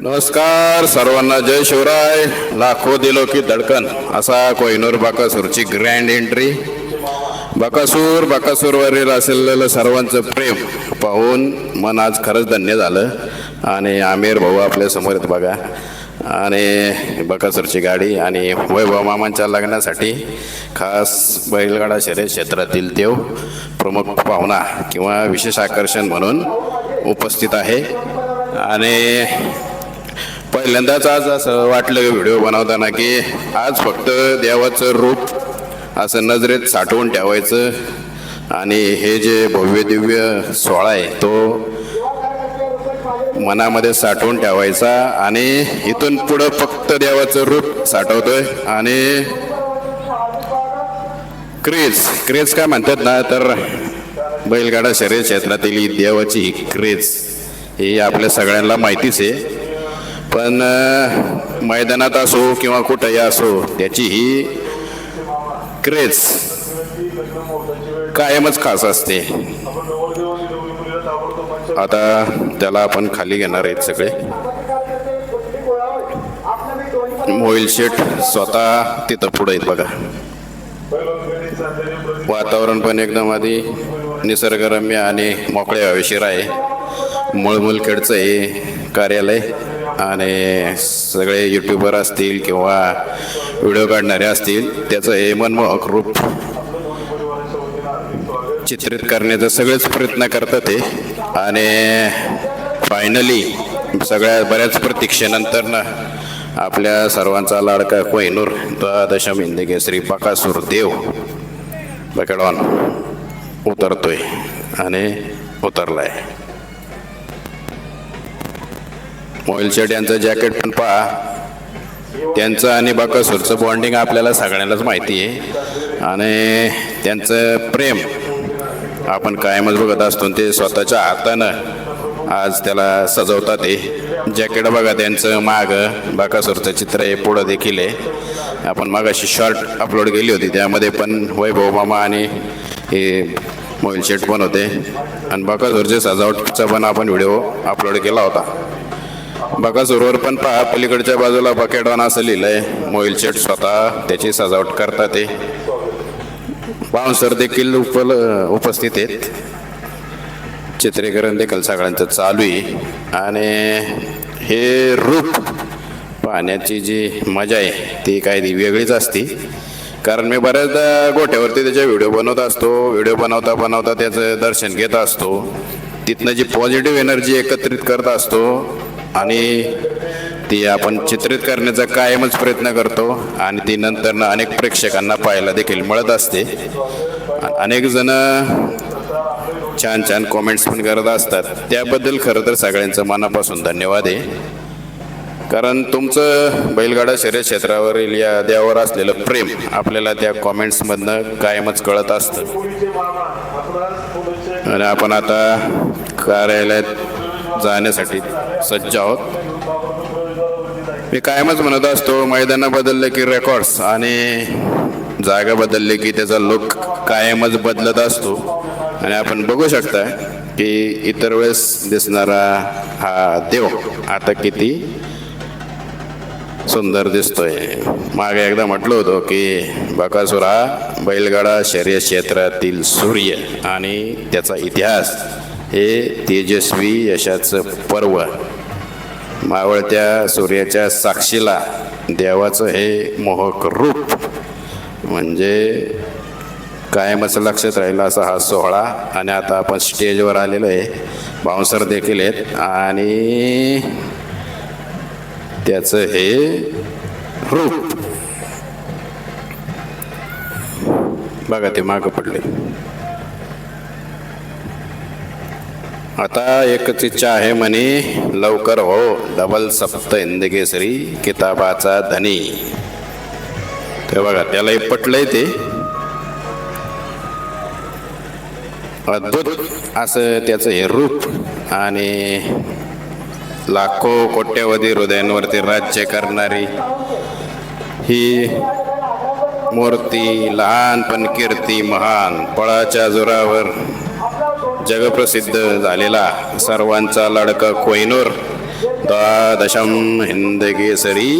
नमस्कार सर्वांना जय शिवराय. लाखो दिलो की धडकन. असा कोहिनूर बाकासूरची ग्रँड एंट्री बाकासूर बाकासूरवरील असलेलं सर्वांचं प्रेम पाहून मन आज खरंच धन्य झालं. आणि आमिर भाऊ आपल्यासमोर येत बघा. आणि बकासूरची गाडी आणि वैभव मामांच्या लग्नासाठी खास बैलगाडा शर्यत क्षेत्रातील देव प्रमुख पाहुणा किंवा विशेष आकर्षण म्हणून उपस्थित आहे. आणि पहिल्यांदाच आज असं वाटलं व्हिडिओ बनवताना की आज फक्त देवाचं रूप असं नजरेत साठवून ठेवायचं. आणि हे जे भव्य दिव्य सोहळा आहे तो मनामध्ये साठवून ठेवायचा आणि इथून पुढं फक्त देवाचं रूप साठवतोय. आणि क्रेज क्रेज काय म्हणतात ना तर बैलगाडा शरीर क्षेत्रातील देवाची ही क्रेज ही आपल्या सगळ्यांना माहितीच आहे. पण मैदानात असो किंवा कुठंही असो त्याची ही क्रेज कायमच खास असते. आता त्याला आपण खाली घेणार आहेत सगळे. मोईल शेट स्वतः तिथं पुढे आहेत बघा. वातावरण पण एकदम आधी निसर्गरम्य आणि मोकळ्या हवेशीर आहे. मुळमुलखेडचं हे कार्यालय. आणि सगळे युट्यूबर असतील किंवा व्हिडिओ काढणारे असतील त्याचं हे मनमोहक रूप चित्रित करण्याचा सगळेच प्रयत्न करतात ते. आणि फायनली सगळ्या बऱ्याच प्रतीक्षेनंतर ना आपल्या सर्वांचा लाडका कोहिनूर द्वादशम हिंदगे श्री बकासूर देव बकेडॉन उतरतोय आणि उतरलाय. मोहिल शेट यांचं जॅकेट पण पहा. त्यांचं आणि बाकसूरचं बॉन्डिंग आपल्याला सगळ्यांनाच माहिती आहे. आणि त्यांचं प्रेम आपण कायमच बघत असतो आणि ते स्वतःच्या हातानं आज त्याला सजवतात ते जॅकेट बघा त्यांचं माग. बाकासूरचं चित्र आहे पुढं देखील आहे. आपण मागाशी शॉर्ट अपलोड केली होती. त्यामध्ये पण वैभव मामा आणि हे मोबाईल शेट पण होते. आणि बाकासूरचे सजावटचा पण आपण व्हिडिओ अपलोड केला होता. बकासूरवर पण पहा. पलीकडच्या बाजूला बकेटवान असं लिहिलंय. मोईल शेट स्वतः त्याची सजावट करतात ते. बाउन्सर देखील उपल उपस्थित आहेत. चित्रीकरण देखील सगळ्यांचं चालू आहे. आणि हे रूप पाहण्याची जी मजा आहे ती काय ती वेगळीच असती. कारण मी बऱ्याचदा गोठ्यावरती त्याचे व्हिडिओ बनवत असतो. व्हिडिओ बनवता बनवता त्याचं दर्शन घेत असतो. तिथनं जी पॉझिटिव्ह एनर्जी एकत्रित करत असतो आणि ती आपण चित्रित करण्याचा कायमच प्रयत्न करतो आणि ती नंतर अनेक प्रेक्षकांना पाहायला देखील मिळत असते. अनेक जण छान छान कॉमेंट्स पण करत असतात. त्याबद्दल खरं तर सगळ्यांचं मनापासून धन्यवाद आहे. कारण तुमचं बैलगाडा शर्यत क्षेत्रावरील या द्यावर असलेलं प्रेम आपल्याला त्या कॉमेंट्समधनं कायमच कळत असतं. आणि आपण आता कार्यालयात जाण्यासाठी सज्ज आहोत. मी कायमच म्हणत असतो मैदानं बदलले की रेकॉर्ड्स आणि जागा बदलली की त्याचा लुक कायमच बदलत असतो. आणि आपण बघू शकता की इतर वेळेस दिसणारा हा देव आता किती सुंदर दिसतोय. मागे एकदा म्हटलं होतं की बकासूर हा बैलगाडा शर्य क्षेत्रातील सूर्य आणि त्याचा इतिहास हे तेजस्वी यशाचं पर्व. मावळत्या सूर्याच्या साक्षीला देवाचं हे मोहक रूप. म्हणजे कायमच लक्षात राहील असा हा सोहळा. आणि आता आपण स्टेजवर आलेलो आहे. बाउन्सर देखील आहेत. आणि त्याचं हे रूप. बघा ते मागं पडले आता एकच इच्छा आहे म्हणे लवकर हो डबल सप्त हिंदकेसरी किताबाचा धनी. ते बघा त्यालाही पटलंय ते. अद्भुत असं त्याचं हे रूप आणि लाखो कोट्यवधी हृदयांवरती राज्य करणारी ही मूर्ती लहान पण कीर्ती महान पळाच्या जोरावर जगप्रसिद्ध झालेला सर्वांचा लाडका कोयनूर द्वादशम हिंद केसरी